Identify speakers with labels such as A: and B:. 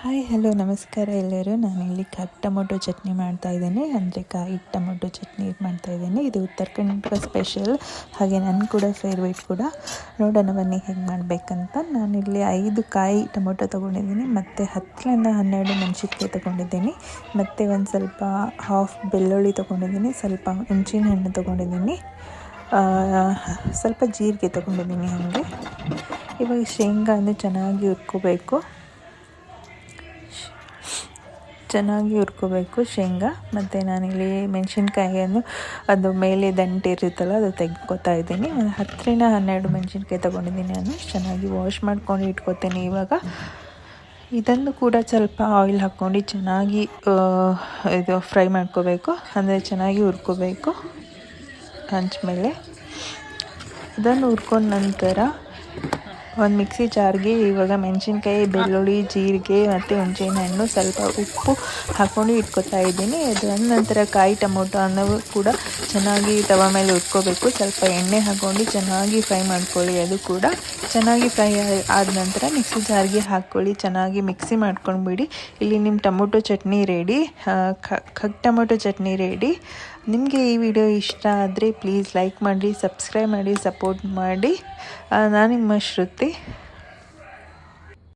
A: Hi hello ನಮಸ್ಕಾರ ಎಲ್ಲರೂ. ನಾನು ಇಲ್ಲಿ ಕಾಯಿ ಟೊಮೊಟೊ ಚಟ್ನಿ ಮಾಡ್ತಾ ಇದ್ದೇನೆ. ಅಂದರೆ ಕಾಯಿ ಟೊಮೊಟೊ ಚಟ್ನಿ ಮಾಡ್ತಾ ಇದ್ದೇನೆ. ಇದು ಉತ್ತರ ಕರ್ನಾಟಕ ಸ್ಪೆಷಲ್ ಹಾಗೆ ನನ್ನ ಕೂಡ ಫೇವ್ರೇಟ್ ಕೂಡ. ನೋಡೋಣ ಬನ್ನಿ ಹೇಗೆ ಮಾಡಬೇಕಂತ. ನಾನಿಲ್ಲಿ ಐದು ಕಾಯಿ ಟೊಮೊಟೊ ತೊಗೊಂಡಿದ್ದೀನಿ. ಮತ್ತು ಹತ್ತರಿಂದ ಹನ್ನೆರಡು ಮೆಣಸಿನ್ಕಾಯಿ ತೊಗೊಂಡಿದ್ದೀನಿ. ಮತ್ತು ಒಂದು ಸ್ವಲ್ಪ ಹಾಫ್ ಬೆಳ್ಳುಳ್ಳಿ ತೊಗೊಂಡಿದ್ದೀನಿ. ಸ್ವಲ್ಪ ಹುಣಸಿನ ಹಣ್ಣು ತೊಗೊಂಡಿದ್ದೀನಿ. ಸ್ವಲ್ಪ ಜೀರಿಗೆ ತೊಗೊಂಡಿದ್ದೀನಿ ಹಾಗೆ. ಇವಾಗ ಶೇಂಗಾನ ಚೆನ್ನಾಗಿ ಹುರ್ಕೋಬೇಕು. ಚೆನ್ನಾಗಿ ಹುರ್ಕೋಬೇಕು ಶೇಂಗಾ. ಮತ್ತು ನಾನಿಲ್ಲಿ ಮೆಣಸಿನ್ಕಾಯಿಯನ್ನು ಅದು ಮೇಲೆ ದಂಟಿರುತ್ತಲ್ಲ ಅದು ತೆಗ್ಕೊತಾ ಇದ್ದೀನಿ. ಒಂದು ಹತ್ತರಿಂದ ಹನ್ನೆರಡು ಮೆಣಸಿನ್ಕಾಯಿ ತೊಗೊಂಡಿದ್ದೀನಿ ನಾನು. ಚೆನ್ನಾಗಿ ವಾಶ್ ಮಾಡ್ಕೊಂಡು ಇಟ್ಕೊತೀನಿ ಇವಾಗ. ಇದನ್ನು ಕೂಡ ಸ್ವಲ್ಪ ಆಯಿಲ್ ಹಾಕ್ಕೊಂಡು ಚೆನ್ನಾಗಿ ಇದು ಫ್ರೈ ಮಾಡ್ಕೋಬೇಕು. ಅಂದರೆ ಚೆನ್ನಾಗಿ ಹುರ್ಕೋಬೇಕು. ಹಂಚ ಮೇಲೆ. ಇದನ್ನು ಹುರ್ಕೊಂಡ ನಂತರ ಒಂದು ಮಿಕ್ಸಿ ಜಾರ್ಗೆ ಇವಾಗ ಮೆಣಸಿನ್ಕಾಯಿ, ಬೆಳ್ಳುಳ್ಳಿ, ಜೀರಿಗೆ ಮತ್ತು ಹಣ್ಣು ಸ್ವಲ್ಪ ಉಪ್ಪು ಹಾಕ್ಕೊಂಡು ಇಟ್ಕೊತಾ ಇದ್ದೀನಿ. ಅದಾದ ನಂತರ ಕಾಯಿ ಟೊಮೊಟೊ ಅನ್ನೋ ಕೂಡ ಚೆನ್ನಾಗಿ ತವ ಮೇಲೆ ಉಟ್ಕೋಬೇಕು ಸ್ವಲ್ಪ ಎಣ್ಣೆ ಹಾಕ್ಕೊಂಡು ಚೆನ್ನಾಗಿ ಫ್ರೈ ಮಾಡ್ಕೊಳ್ಳಿ ಅದು ಕೂಡ. ಚೆನ್ನಾಗಿ ಫ್ರೈ ಆದ ನಂತರ ಮಿಕ್ಸಿ ಜಾರ್ಗೆ ಹಾಕ್ಕೊಳ್ಳಿ. ಚೆನ್ನಾಗಿ ಮಿಕ್ಸಿ ಮಾಡ್ಕೊಂಡ್ಬಿಡಿ. ಇಲ್ಲಿ ನಿಮ್ಮ ಟೊಮೊಟೊ ಚಟ್ನಿ ರೆಡಿ ಖಗ್ ಟೊಮೊಟೊ ಚಟ್ನಿ ರೆಡಿ ನಿಮಗೆ ಈ ವಿಡಿಯೋ ಇಷ್ಟ ಆದರೆ ಪ್ಲೀಸ್ ಲೈಕ್ ಮಾಡಿ ಸಬ್ಸ್ಕ್ರೈಬ್ ಮಾಡಿ ಸಪೋರ್ಟ್ ಮಾಡಿ. ನಾನು ನಿಮ್ಮ ಶ್ರುತಿ.